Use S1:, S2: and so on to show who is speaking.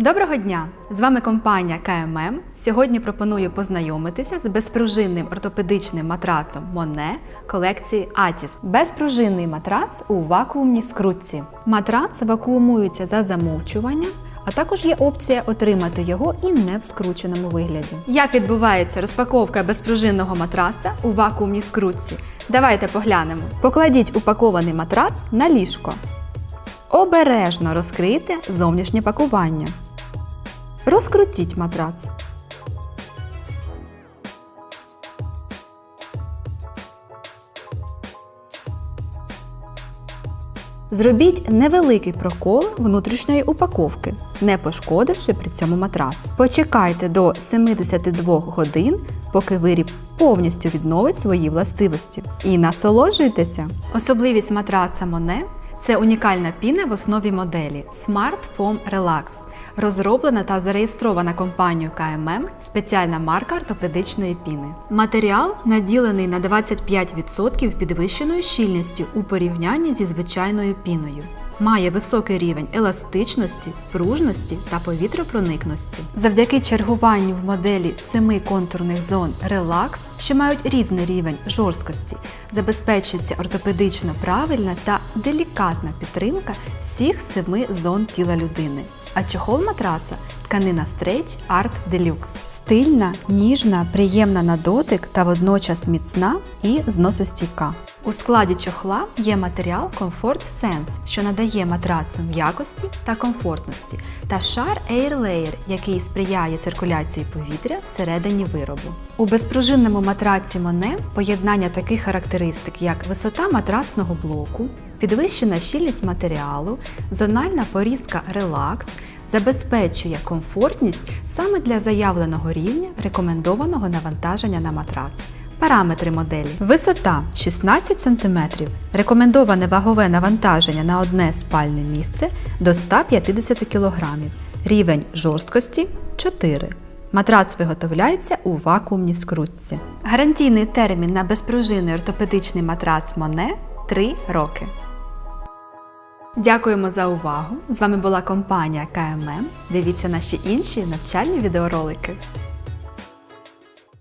S1: Доброго дня! З вами компанія КММ. Сьогодні пропоную познайомитися з безпружинним ортопедичним матрацом Моне колекції Atis. Безпружинний матрац у вакуумній скрутці. Матрац вакуумується за замовчуванням, а також є опція отримати його і не в скрученому вигляді. Як відбувається розпаковка безпружинного матраца у вакуумній скрутці? Давайте поглянемо. Покладіть упакований матрац на ліжко. Обережно розкрийте зовнішнє пакування. Розкрутіть матрац. Зробіть невеликий прокол внутрішньої упаковки, не пошкодивши при цьому матрац. Почекайте до 72 годин, поки виріб повністю відновить свої властивості. І насолоджуйтеся! Особливість матраца Моне це унікальна піна в основі моделі Smart Foam Relax, розроблена та зареєстрована компанією KMM спеціальна марка ортопедичної піни. Матеріал наділений на 25% підвищеною щільністю у порівнянні зі звичайною піною. Має високий рівень еластичності, пружності та повітропроникності. Завдяки чергуванню в моделі семи контурних зон Relax, що мають різний рівень жорсткості, забезпечується ортопедично правильна та делікатна підтримка всіх семи зон тіла людини. А чохол матраца тканина Stretch Art Deluxe. Стильна, ніжна, приємна на дотик та водночас міцна і зносостійка. У складі чохла є матеріал Comfort Sense, що надає матрацу м'якості та комфортності, та шар Air Layer, який сприяє циркуляції повітря всередині виробу. У безпружинному матраці Моне поєднання таких характеристик, як висота матрацного блоку, підвищена щільність матеріалу, зональна порізка релакс забезпечує комфортність саме для заявленого рівня рекомендованого навантаження на матрац. Параметри моделі. Висота 16 см. Рекомендоване вагове навантаження на одне спальне місце до 150 кг. Рівень жорсткості 4. Матрац виготовляється у вакуумній скрутці. Гарантійний термін на безпружинний ортопедичний матрац Моне 3 роки. Дякуємо за увагу! З вами була компанія КММ. Дивіться наші інші навчальні відеоролики.